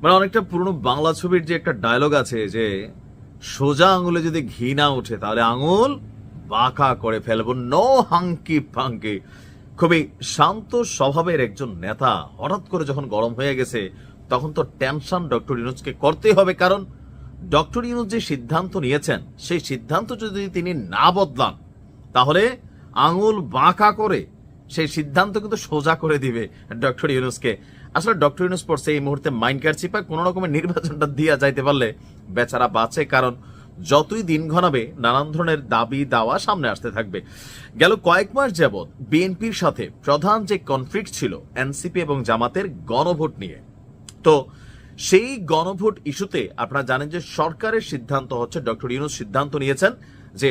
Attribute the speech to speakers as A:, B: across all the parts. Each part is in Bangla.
A: মানে অনেকটা পুরনো বাংলা ছবির যে একটা ডায়লগ আছে যে, সোজা আঙুলে যদি ঘি না ওঠে, তাহলে আঙুল বাঁকা করে ফেলব। নো হাঙ্কি ফাঙ্কি খুবই শান্ত স্বভাবের একজন নেতা হঠাৎ করে যখন গরম হয়ে গেছে, তখন তো টেনশন ডক্টর ইউনুসকে করতেই হবে, কারণ ডক্টর ইউনুস যে সিদ্ধান্ত নিয়েছেন, সেই সিদ্ধান্ত যদি তিনি না বদলান, তাহলে আঙুল বাঁকা করে সেই সিদ্ধান্ত কিন্তু সোজা করে দিবে ডক্টর ইউনুসকে। আসলে ডক্টর ইউনুস পড়ছে এই মুহূর্তে মাইন্ড কার্ড চিপা কোনো রকমের নির্বাচনটা দিয়া যাইতে পারলে বেচারা বাঁচে, কারণ যতই দিন ঘনাবে, নানান ধরনের দাবি দাওয়া সামনে আসতে থাকবে। গেল কয়েক মাস যাবৎ বিএনপির সাথে প্রধান যে কনফ্লিক্ট ছিল, এনসিপি এবং জামাতের গণভোট নিয়ে। তো সেই গণভোট ইস্যুতে আপনারা জানেন যে সরকারের সিদ্ধান্ত হচ্ছে, ডক্টর ইউনুস সিদ্ধান্ত নিয়েছেন যে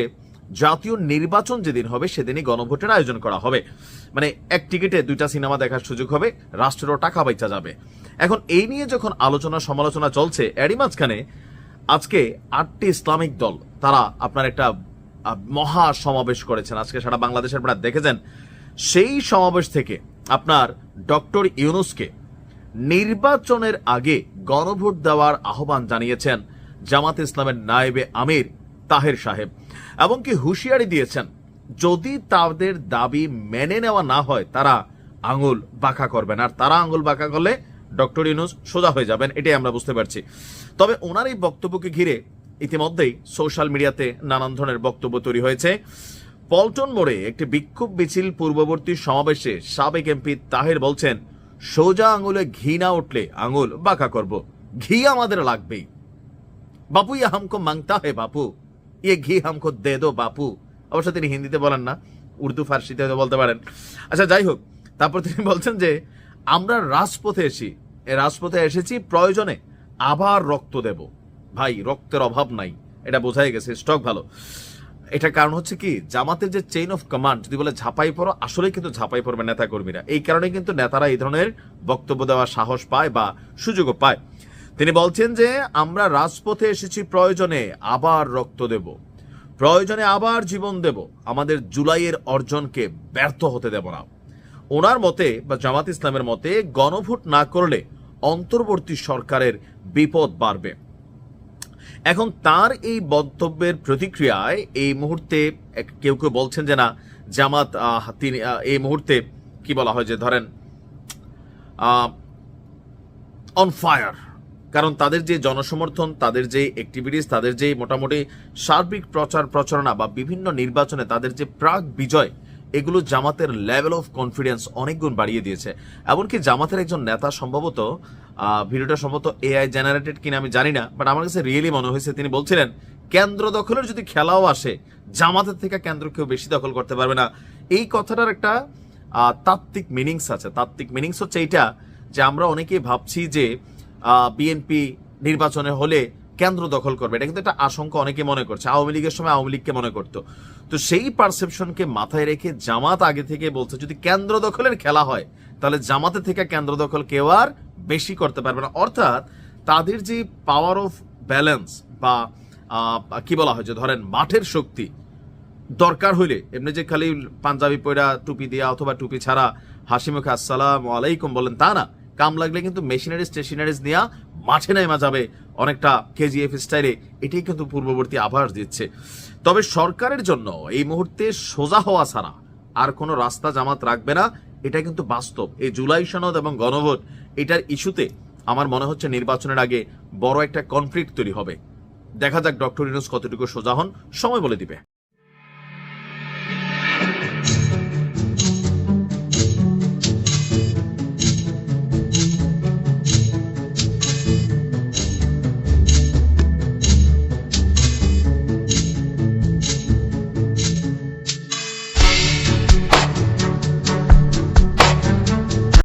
A: জাতীয় নির্বাচন যেদিন হবে, সেদিনই গণভোটের আয়োজন করা হবে। মানে এক টিকিটে দুইটা সিনেমা দেখার সুযোগ হবে, রাষ্ট্রেরও টাকা বাইচা যাবে। এখন এই নিয়ে যখন আলোচনা সমালোচনা চলছে, এরই মাঝখানে আজকে আটটি ইসলামিক দল, তারা আপনার একটা মহা সমাবেশ করেছেন। আজকে সারা বাংলাদেশের আপনারা দেখেছেন, সেই সমাবেশ থেকে আপনার ডক্টর ইউনুসকে নির্বাচনের আগে গণভোট দেওয়ার আহ্বান জানিয়েছেন জামাত ইসলামের নায়েবে আমির। তাহের সাহেব। এবং কি হুঁশিয়ারি দিয়েছেন, যদি তাদের দাবি মেনে নেওয়া না হয়, তারা আঙুল বাঁকা করবেন। আর তারা আঙুল বাঁকা করলে ডক্টর ইউনুস সোজা হয়ে যাবেন, এটাই আমরা বুঝতে পারছি। তবে ওনার এই বক্তব্যকে ঘিরে ইতিমধ্যেই সোশ্যাল মিডিয়াতে নানান ধরনের বক্তব্য তৈরি হয়েছে। পল্টন মোড়ে একটি বিক্ষোভ মিছিল পূর্ববর্তী সমাবেশে সাবেক এমপি তাহের বলছেন, সোজা আঙুলে ঘি না উঠলে আঙুল বাঁকা করব। ঘি আমাদের লাগবেই। বাপু ইয়ে হামকো মাংতা হে বাপু। ইয়ে ঘি হামকো দে দো বাপু অবশ্য তিনি হিন্দিতে বলেন না উর্দু ফার্সিতে হয়তো বলতে পারেন আচ্ছা যাই হোক তারপর তিনি বলছেন যে আমরা রাজপথে এসি রাজপথে এসেছি প্রয়োজনে আবার রক্ত দেব ভাই রক্তের অভাব নাই এটা বোঝাই গেছে স্টক ভালো এটার কারণ হচ্ছে কি জামাতের যে চেইন অফ কমান্ড যদি বলে ঝাঁপাই পড়ো আসলে কিন্তু ঝাঁপাই পড়বে নেতা কর্মীরা এই কারণে কিন্তু নেতারা এই ধরনের বক্তব্য দেওয়ার সাহস পায় বা সুযোগও পায়। তিনি বলছেন যে, আমরা রাজপথে এসেছি প্রয়োজনে আবার রক্ত দেব। প্রয়োজনে আবার জীবন দেব। আমাদের জুলাইয়ের অর্জনকে ব্যর্থ হতে দেব না। ওনার মতে বা জামাত ইসলামের মতে, গণভোট না করলে অন্তর্বর্তী সরকারের বিপদ বাড়বে। এখন তার এই বক্তব্যের প্রতিক্রিয়ায় এই মুহূর্তে কেউ কেউ বলছেন যে, না, জামাত তিনি এই মুহূর্তে কি বলা হয় যে, ধরেন অন ফায়ার কারণ তাদের যে জনসমর্থন, তাদের যে অ্যাক্টিভিটিস তাদের যে মোটামুটি সার্বিক প্রচার প্রচারণা বা বিভিন্ন নির্বাচনে তাদের যে প্রাক বিজয়, এগুলো জামাতের লেভেল অফ কনফিডেন্স অনেক গুণ বাড়িয়ে দিয়েছে। এমনকি জামাতের একজন নেতা সম্ভবত ভিডিওটা সম্ভবত এআই জেনারেটেড কিনা আমি জানি না বাট আমার কাছে রিয়েলি মনে হয়েছে তিনি বলছিলেন, কেন্দ্র দখলের যদি খেলাও আসে, জামাতের থেকে কেন্দ্র কেউ বেশি দখল করতে পারবে না। এই কথাটার একটা তাত্ত্বিক মিনিংস আছে। তাত্ত্বিক মিনিংস হচ্ছে এইটা যে আমরা অনেকেই ভাবছি যে বিএনপি নির্বাচনে হলে কেন্দ্র দখল করবে। এটা কিন্তু একটা আশঙ্কা অনেকে মনে করছে। আওয়ামী লীগের সময় আওয়ামী লীগকে মনে করতো। তো সেই পারসেপশনকে মাথায় রেখে জামাত আগে থেকে বলছে, যদি কেন্দ্র দখলের খেলা হয়, তাহলে জামাতে থেকে কেন্দ্র দখল কেউ আর বেশি করতে পারবে না। অর্থাৎ তাদের যে পাওয়ার অফ ব্যালেন্স বা কি বলা হয় যে ধরেন মাঠের শক্তি দরকার হইলে, এমনি যে খালি পাঞ্জাবি পয়রা টুপি দিয়া অথবা টুপি ছাড়া হাসি মুখে আসসালাম আলাইকুম বলেন তা না। কাম লাগলে কিন্তু মেশিনারি স্টেশনারিজ নিয়ে মাঠে নেমা যাবে অনেকটা কেজিএফ স্টাইলে এটাই কিন্তু পূর্ববর্তী আভাস দিচ্ছে। তবে সরকারের জন্য এই মুহূর্তে সোজা হওয়া ছাড়া আর কোনো রাস্তা জামাত রাখবে না, এটা কিন্তু বাস্তব। এই জুলাই সনদ এবং গণভোট, এটার ইস্যুতে আমার মনে হচ্ছে নির্বাচনের আগে বড় একটা কনফ্লিক্ট তৈরি হবে। দেখা যাক ডক্টর ইউনুস কতটুকু সোজা হন। সময় বলে দিবে।